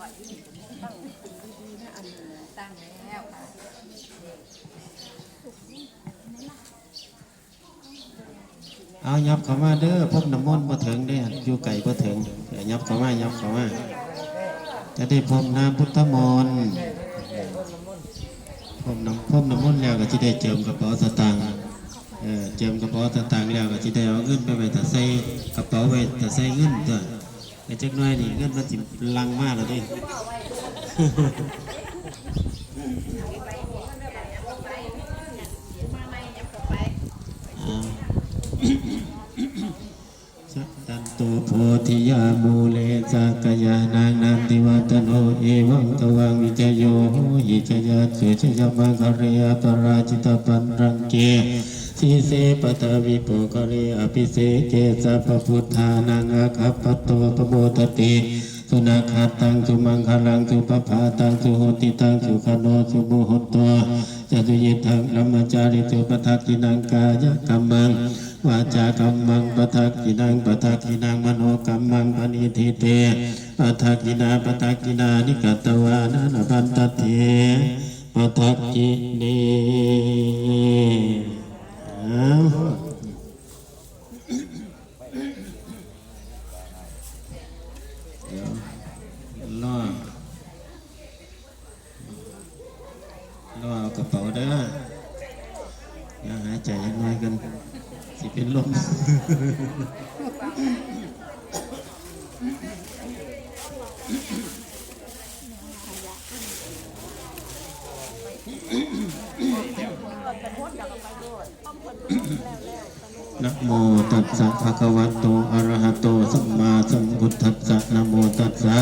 ตั้งแล้วค่ะเอายับเข้ามาเด้อพบน้ำมนต์บ่ถึงเด้ออยู่ไก่บ่ถึงเดี๋ยวยับเข้ามายับเข้ามาจะได้พบน้ำพุทธมนต์พบน้ำพบน้ำมนต์แล้วก็จะได้เจิมกระเป๋าสตางค์เออเจิมกระเป๋าสตางค์แล้วก็จะได้เอาเงินไปไว้แต่ใส่กระเป๋าไว้แต่ใส่เงินตั วไอ้จักน้อยนี่เงินมันสิลังมากเลยดิสันตุโพธิยามูเลสักยานางนันติวัตโนเอวังตวังวิจโยหิจยาสุชยมังคาริยปราจิตปันรังเก สีเสปตวิปุกเรอภิเสเกสัพพุทธานังอาคัปปโตปโมตติสุนาคาตังสุมังคลังสุปภาตังสุโหติตังสุขโนสุโมหตโตจตุยิทังลัมมจาริตุปทักกินังกายกัมมังวาจากรรมังปทักกินังปทักกินังมโนกรรมังปณิทิเตปทักกินาปทักกินานิกัตตวานานาพันตเถปทักกินี เอาเดี๋ยวล่อล่อเอากระเป๋าเด้ออย่าหายใจยังไงกัน สิเป็นลม นะโมตัสสะภะคะวะโตอะระหะโตสัมมาสัมพุทธัสสะนะโมตัสสะ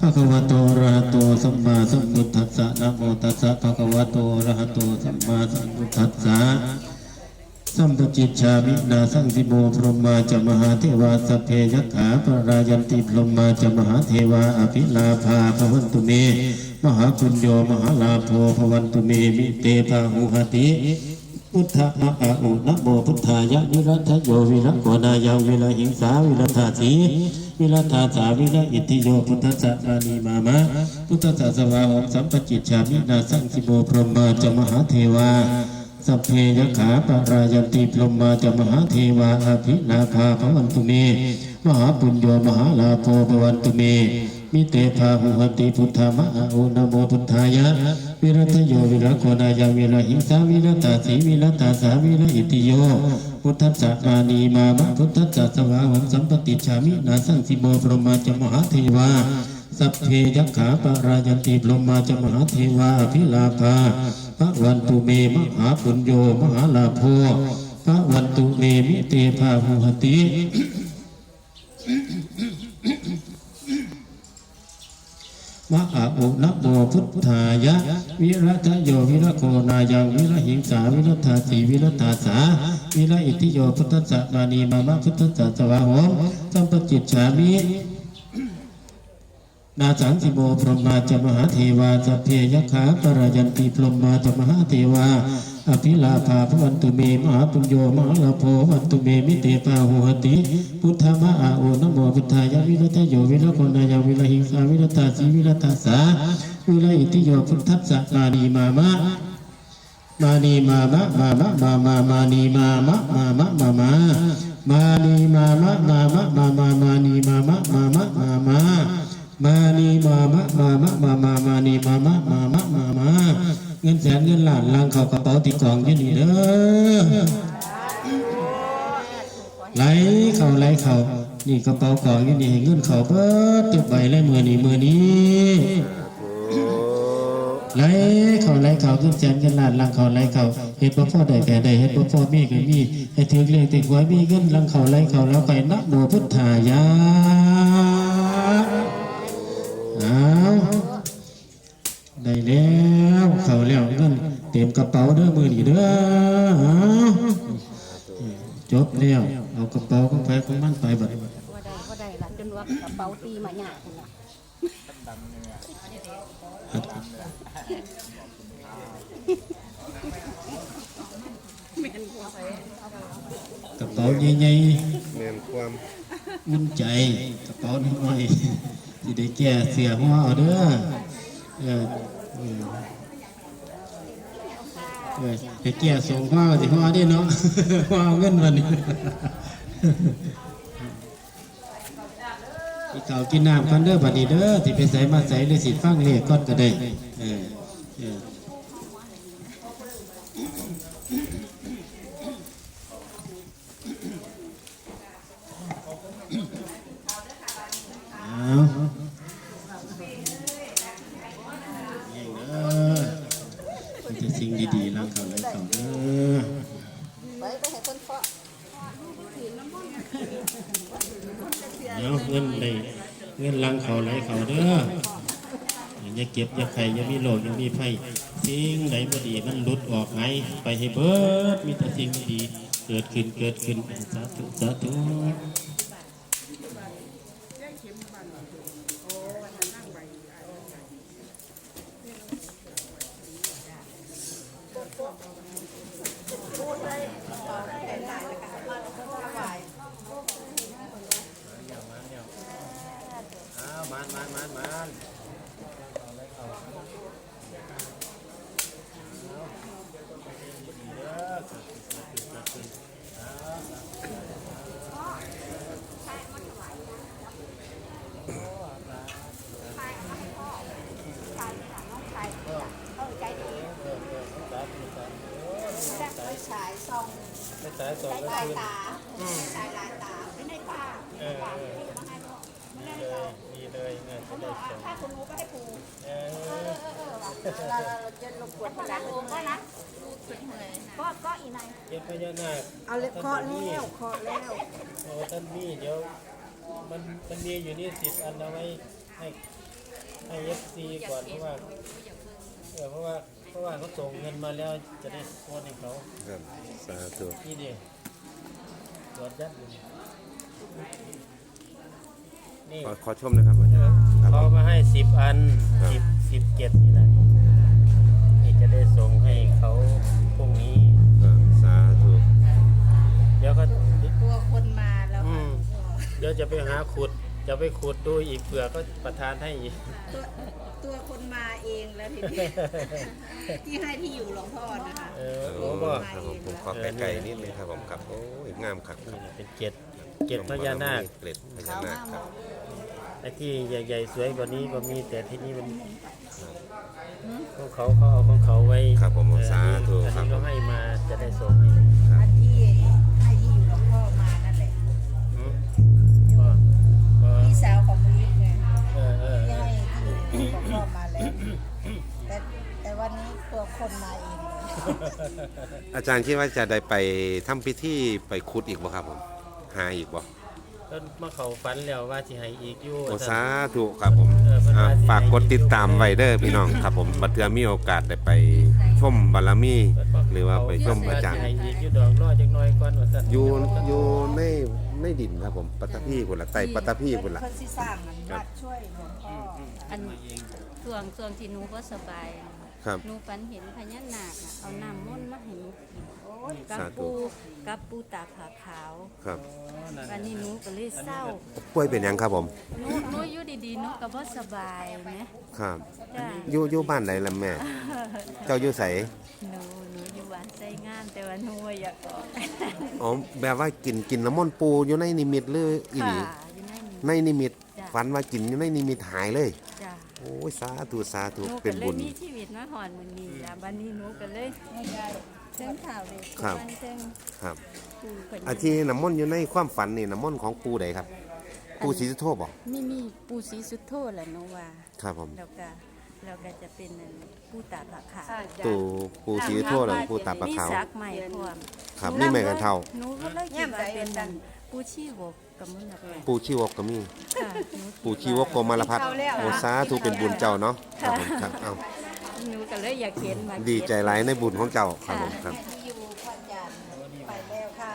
ภะคะวะโตอะระหะโตสัมมาสัมพุทธัสสะนะโมตัสสะภะคะวะโตอะระหะโตสัมมาสัมพุทธัสสะสัมปจิตชามินาสังสิโมพรหมาจมหาเทวาสพเพยขาปรายันติพรหมาจมหาเทวาอภิลาภาภวันตุเม มหาคุญโยมหาลาโภภวันตุเมมิเตภาหุหติ พุทธะนะอะอุนะโมพุทธายะวิรัตโยวิรัตโกนายังวิรหิงสาวิรัตาสีวิรัตาสาวิรอิทธิโยพุทธะอานีมามะพุทธะสวาหงสัมปจิตชามินาสังสิโมพรหมาจมหาเทวาสัพเพยขาปรายันติพรหมาจมหาเทวาอภินาภาภวันตุเมมหาปุญโยมหาลาโภภวันตุเมมิเตภาหุหติพุทธมะอุนะโมพุทธายะ วิรัตโยวิรักโกนายาวิรหิสาวิรัตาสีวิรัตาสาวิรอิติโยพุทธัสสะอานีมามะพุทธัสสะสวาหังสัมปติชามินาสังสิโมพรหมาจมหาเทวาสัพเพยักขาปรายันติพรหมาจมหาเทวาพิลาภาพระวันตุเมมหาปุญโยมหาลาโภพระวันตุเมมิเตภาหุหติ มะอะอุนะโมพุทธายะ วิรัตโยวิรโกนายังวิรหิงสาวิรัตาสีวิรัตาสาวิรอิทธิโยพุทธสัมานีมามะพุทธสัสวะโหสัมปจิตฉามินาสังสิโมพรหมาจมหาเทวาสเพยขาปรายันติพรหมาจมหาเทวา อภิลาภาพวันตุเมมหาปุญโยมหาลาโภวันตุเมมิเตปาหุหติ พุทธมะอาโอนะโมพุทธายะวิรัตโยวิรโกนายาวิรหิงสาวิรัตาสีวิรัตาสาวิรอิติโยพุทธัสสะมานีมามะมานีมามะมามะมามามานีมามะมามะมามามานีมามะมามะมามามานีมามะมามะมามามานีมามะมามะมามามานีมามะมามะมามา เงินแสนเงินล้านลังเข้ากระเป๋าติดกองอยู่นี่เด้อไหลเข้าไหลเข้านี่กระเป๋ากองอยู่นี่เงินเข้าเบิดตุกใบเลยมือนี้มือนี้ไหลเข่าไหลเข่าขึ้นแสนกันล้านลังเข่าไหลเข่าเฮ็ดบ่พอได้แก่ได้เฮ็ดบ่พอมีก็มีให้ถึงเลขติดไว้มีเงินลังเข่าไหลเข่าแล้วไปนะโมพุทธายะเอาได้แล้ว เขาแล้วเงินเต็มกระเป๋าเด้อมือนีเด้อจบแล้วเอากระเป๋าของไปของมันไปบัดว่าได้ว่าได้ละจนว่ากระเป๋าตีมาหยาคุณละกระเป๋าใหญ่ๆแมนความอุ่นใจกระเป๋าน้อยๆสิได้แก่เสียหัวเอาเด้อเออเออ ไปแก่ส่งหัวก็สิหัวเด้เนาะหัวเอาเงินวันนี้กินข้าวกินน้ำกันเด้อบัดนี้เด้อที่ไปใส่มาใส่เลยสิฟังเลขก้อนก็ได้เอออเอาอย่างเด้อมีแต่ สิ่งดีๆร่างเขาไหลเขาเด้อไปไปให้คนเคาะเดี๋ยวเงินเลยเงินลังเขาไหลเขาเด้ออย่าเก็บอย่าไข่อย่ามีโรคอย่ามีไฟสิ่งใดบ่ดีมันหลุดออกไงไปให้เบิดมีแต่สิ่งดีเกิดขึ้นเกิดขึ้นสาธุสาธุ มันมันมันมัน ไม่สายสองก็คือสายลายตาไม่ได้ป่าเออเออดีเลยดีเลยเงินจะได้ส่งถ้าคุณรู้ก็ให้ปูเออเราเราจะลงกวนพลังก็นะก็ก็อีนายเก็บพญานาคเอาเล็กเคาะแล้วเคาะแล้วโอ้ท่านมีเดี๋ยวมันมันมีอยู่นี่สิบอันเอาไว้ให้ให้เอฟซีก่อนเพราะว่าเออเพราะว่า เพราะว่าเขาส่งเงินมาแล้วจะได้โอนให้เขาครับสาธุนี่ดิตรวจยัดอยู่นี่นี่ขอขอชมนะครับอาจารย์ครับเขามาให้สิบอันสิบสิบเจ็ดนี่นะนี่จะได้ส่งให้เขาพรุ่งนี้ครับสาธุเดี๋ยวก็ตัวคนมาแล้วอืมเดี๋ยวจะไปหาขุด จะไปขุดดูอีกเผื่อก็ประทานให้อีก ตัวตัวคนมาเองแล้วทีนี้ ที่ให้ที่อยู่หลวงพ่อนะคะ เออโอ้โอ้บ่ ครับผมผมขอไกลๆนิดนึงครับผมครับโอ้ยงามครับคนี่รับนะเป็นเกล็ดเกล็ดพญานาคเกล็ดพญานาคครับไอ้ที่ใหญ่ๆสวยกว่านี้ก็มีแต่ที่นี่มันของเขาเขาเอาของเขาไว้ครับผมเออสาธุอันครับนี้ก็ให้มาจะได้ส่งให้อันที่ให้ สาวของมุ้ยไงเออเออที่เออให้ที่หลวงพ่อมาแล้วแต่แต่วันนี้ตัวคนมาเองเลยอาจารย์คิดว่าจะได้ไปทำพิธีไปขุดอีกบ่ครับผมหาอีกบ่ก็มาเขาฝันแล้วว่าสิให้อีกอยู่โอ้สาธุครับผมเออเพิ่นอ่าว่าสิฝากกดให้ติดตามไว้เด้อพี่น้องครับผมบัดเทื่อมีโอกาสได้ไปชมบารมี หรือว่าไปชมอาจารย์ให้อีกอยู่ดอกรอจักหน่อยก่อนว่าซั่น อยู่อยู่ใน ในดินครับผมปัตตพีพุ่นละไต่ปัตตพีพุ่นละ เพิ่นสิสร้างอันวัดช่วยหลวงพ่ออันส่วงส่วงที่หนูก็สบายอะ ครับ หนูฝันเห็นพญานาคน่ะเอาน้ำมนต์มาให้หนูกินกับสาธุ ปูกับปูตาผาขาวครับวันนี้หนูก็เลยเศร้าป่วยเป็นหยังครับผมหนูหนูอยู่ดีๆหนูก็บ่สบายไหมครับจ้าอยู่อยู่บ้านไหนล่ะแม่ เจ้าอยู่ไสหนูหนูอยู่บ้านใจงานแต่ว่าหนูบ่อยากออกอ๋อแบบว่ากินกินน้ำมนต์ปูอยู่ในนิมิตหรืออีหลีค่ะอยู่ในนี้ในนิมิตจ้ะฝันว่ากินอยู่ในนิมิตหายเลยจ้า โอ้ยสาธุสาธุหนูเป็ก็นเลบุยญมีชีวิตมาหอนมื้อนี้จ้ะวันนี้หนูก็เลยเชิงข่าวเลยครับวันเชิงครับปูพญาอาที่น้ำมนต์อยู่ในความฝันนี่น้ำมนต์ของปูใดครับ ปูศรีสุโธบ่นี่มีปูสีสุดโทษแหละหนูว่าครับผมแล้วก็แล้วก็จะเป็นอันปูตาผักขาว ตูปูศรีสุโธหรือปูตาปลาขาว มีสักใหม่พร้อมครับนี่แม่กันเท่า หนูก็เลยคิดว่าเป็นอันปูชีวก กับมันแบบปูชีวกก็มี ค่ะหนูปูชีวกโกมารพัฒน์โอสาธุเป็นบุญเจ้าเนาะครับผมครับเอ้าหนูก็เลยอยากเห็นมาดีใจหลายในบุญของเจ้าครับผมครับ ที่อยู่พันยานไปแล้วค่ะ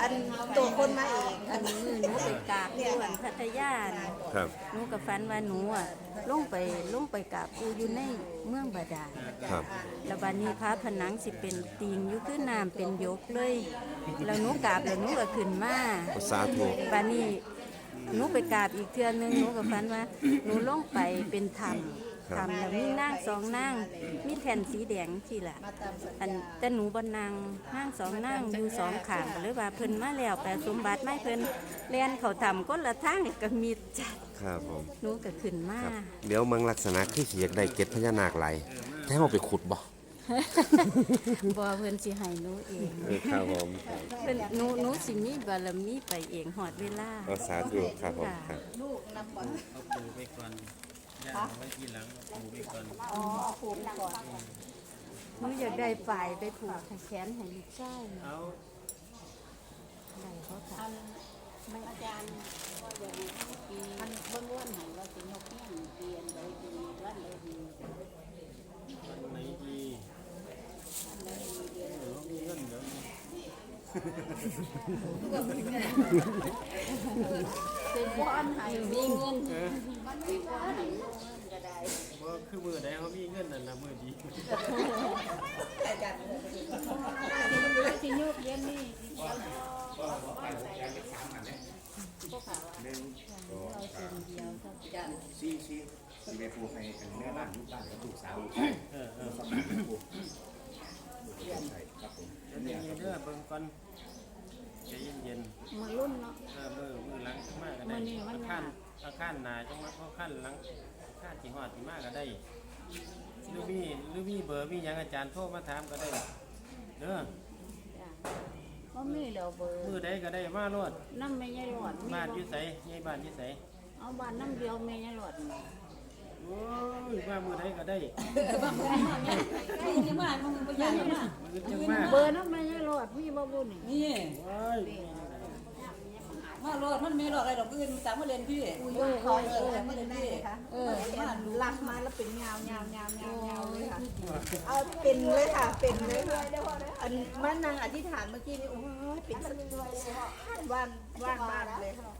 อันตัว คนมาเองอันมือหนูไปกราบที่วันพัทยาน่ะครับ หนูกับฟันว่าหนูอะลงไปลงไปกราบปูอยู่ในเมืองบาดาลครับ แล้วบัดนี้พระผนังสิเป็นตีงอยู่คือน้ำเป็นยกเลย แล้วหนูกราบแล้วหนูก็ขึ้นมาโอสาธุบัดนี้หนูไปกราบอีกเทื่อนึงหนูก็ฝันว่า หนูลงไปเป็นธรรม ครับธรรมแล้วมีนางสองนางมีแผ่นสีแดงที่ละมาตามสัญอันญาแต่หนูบนนางนางสองนางอยู่สองข้างก็เลยว่าเพิ่นมาแล้วแปลสมบัติไม่เพิ่นเลียนเขาทำก้นละทางก็มีจัดครับผมหนูก็ขึ้นมาครับเดี๋ยวเมืองลักษณะคือสิอยากได้เกล็ดพญานาคไหลให้เราไปขุดบ่บ่เพิ่นสิให้หนูเองเออครับผมเพิ่นหนูหนูสิมีบารมีไปเองหอดเวลาก็สาธุครับผมครับลูกนำก่อน เอาปูไปก่อน ย่างเอาไว้ทีหลังเอาปูไปก่อนอ๋อเอาผูกก่อนหนูอยากได้ฝ่ายไปผูกแขนให้ลูกชายเอาได้เขาค่ะอันไม่อาจารย์ก็อย่างปีอันเบื้องล้วนหันว่าสิยกเงี้ยเปลี่ยนเลยดีวันเลยดีวันไหนดีเออมีเงินเดี๋ยวนี้ เป็นบ้านห้มีเงินมันมีบ้านให้ลูกเงินก็ได้ว่าคือมือใดเขามีเงินนั่นละมือดีอาจารย์สิยกเย็นนี่จันซีซีซีไปปูให้เป็นแม่บ้านลูกบ้านกับลูกสาวเออเออใช่ครับผม เดี๋ยวนี้เด้อเบิ่งก่อนใจเย็นมารุ่นเนาะ ๆเออมือมือหลังจังมากก็ได้มื้อนี้วันอาหคาน้ารอาคารหนาจังมาอาคารหลังอาคารที่ฮอดที่มากก็ได้หรือมีหรือมีเบอร์มีหยังอาจารย์โทรมาถามก็ได้เด้อก็มีเดี๋ยวเบอร์มือใดก็ได้มาโลดน้ำไม่ใช่หลอดมีบ้านอบ่ยู่ไสยายบ้านอยู่ไสเอาบ้านน้ำเดียวไม่ใช่หลอดโอ้ยมามือใดก็ได้นี่มามึงไปยังมามือจังมากเบอร์น้ำไม่ใช่หลอดมีบ่บุญนี่นี่ว้ายมาโลดมันไม่โลดอะไรดอกอื่นตามมาเรียนพี่เบอร์เขาเออมาเรียนนี่ค่ะเออมาลักมาแล้วเป็นยาวยาวยาวยาวยาวเลยค่ะเอาเป็นเลยค่ะเป็นเลยค่ะอันมานางอธิษฐานเมื่อกี้นี่โอ้ยเป็นสักว่านว่านบ้านเลยค่ะ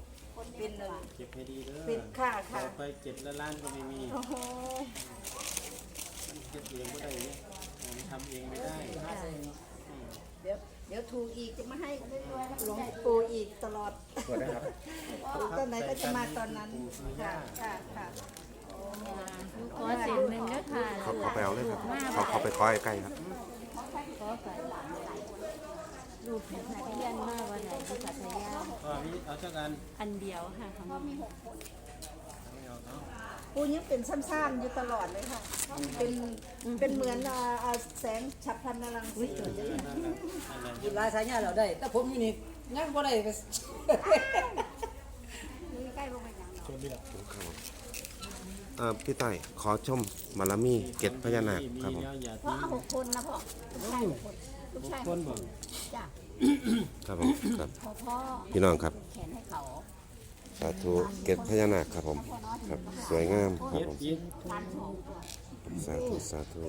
เป็นเลยเก็บให้ดีเด้อเป็นค่ะค่ะ ต่อไปเจ็ดละล้านก็ไม่มีโอ้โหมันเก็บเองไม่ได้เนี่ยมันทำเองไม่ได้เดี๋ยวเดี๋ยวถูกอีกจะมาให้หลวงปู่อีกตลอดเปิดได้ครับ ถูกตอนไหนก็จะมาตอนนั้นค่ะค่ะค่ะขอเสียงหนึ่งเด้อค่ะ เขาเขาไปเอาเลยครับ เขาเขาไปคอยใกล้ครับ ขอฝ่า ยรูปแผ่นทะเบียนมาวันไหนที่พัทยาก็มีเอาเจ้ากันอันเดียวค่ะของหนูไม่เอาเนาะปูยังเป็นซ้ำๆอยู่ตลอดเลยค่ะ เป็นเป็นเหมือนอ่าอ่าแสงฉับพลันนรังสีเลยนั่นแหละนั่นแหละหยิบลายสายญาเราได้ แต่ผมอยู่นี่ยังบ่ได้ไปเอ่อพี่ต้อยขอชมบารมีเกล็ดพญานาคครับผมมีอย่าเพราะเอาหกคนนะพ่อลูกชายหกคนลูกชายคนบ่ จ้ะครับผมครับพ่อพ่อพี่น้องครับ แขนให้เขาสาธุเกล็ดพญานาคครับผม ครับ สวยงามครับเย็บผมยิบตันของสาธุสาธุ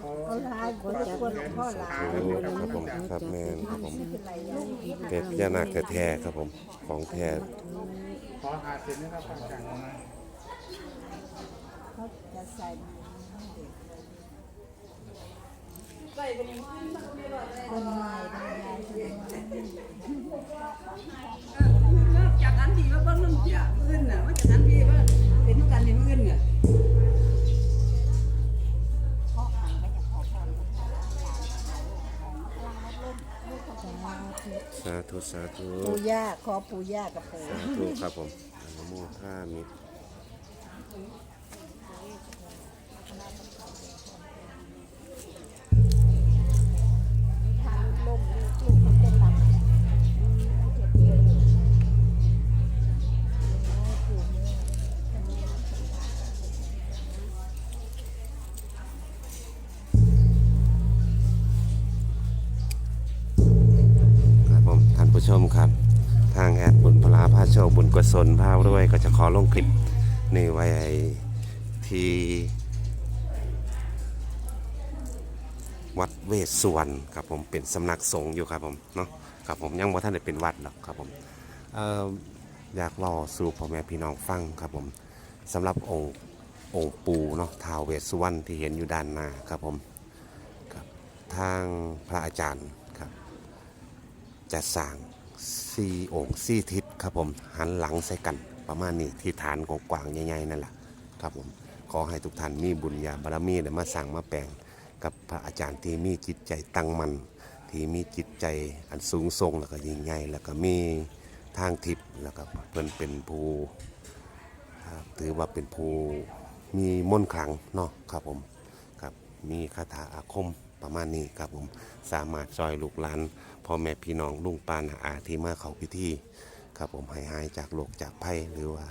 เอาลายคนละคนพ่อลายสาธุครับผมครับแม่นครับผมเป็นไรลูกนี้เกล็ดพญานาคแท้ๆครับผม ของแท้ขอหาเซ็นนะครับทางการนะเขาจะใส่จาก สาธุสาธุ ปู่ย่าขอปู่ย่ากับปู่ สาธุครับผมอนุโมทามิทาโชคบุญกุศลพาด้วยก็จะขอลงคลิปนี่ไว้ที่วัดเวสสุวรรณครับผมเป็นสำนักสงฆ์อยู่ครับผมเนาะครับผมยังว่าท่านได้เป็นวัดหรอกครับผมอยากเล่าสู่พ่อแม่พี่น้องฟังครับผมสำหรับองค์องค์ปูเนาะท้าวเวสสุวรรณที่เห็นอยู่ด้านหน้าครับผมครับทางพระอาจารย์ครับจะสร้าง สี่องค์สี่ทิศครับผมหันหลังใส่กันประมาณนี้ที่ฐานของกวางใหญ่ๆนั่นแหละครับผมขอให้ทุกท่านมีบุญญาบารมีได้มาสั่งมาแปลงกับพระอาจารย์ที่มีจิตใจตั้งมัน่นที่มีจิตใจอันสูงส่งแล้วก็ยิ่งใหญ่แล้วก็มีทางทิพย์แล้วก็เพิ่นเป็นผู้ถือว่าเป็นผู้มีมนต์ขลังเนาะครับผมครับมีคาถาอาคมประมาณนี้ครับผมสามารถซอยลูกหลาน พ่อแม่พี่น้องลุงปานอาที่มาเข้าพิธีครับผมให้หายจากโรคจากภัยหรือว่า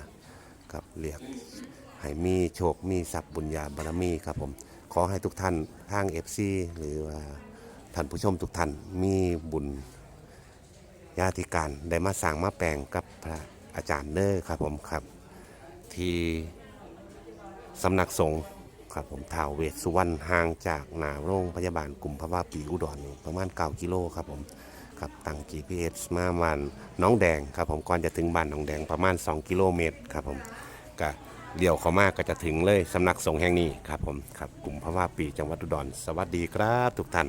กับเรียกให้มีโชคมีทรัพย์บุญญาบารมีครับผมขอให้ทุกท่านทาง FC หรือว่าท่านผู้ชมทุกท่านมีบุญญาติการได้มาสั่งมาแปลงกับพระอาจารย์เนอร์ครับผมครับ ที่สำนักสงฆ์ ครับผมท้าวเวสสุวรรณห่างจากหนาโรงพยาบาลกลุ่มพระว่าปีอุดรนี่ประมาณ9กิโลครับผมครับตั้ง GPS มาวันน้องแดงครับผมก่อนจะถึงบ้านน้องแดงประมาณ 2 กิโลเมตรครับผมก็เดี่ยวเขามาก็จะถึงเลยสำนักสงฆ์แห่งนี้ครับผมครับกลุ่มพระว่าปีจังหวัดอุดรสวัสดีครับทุกท่าน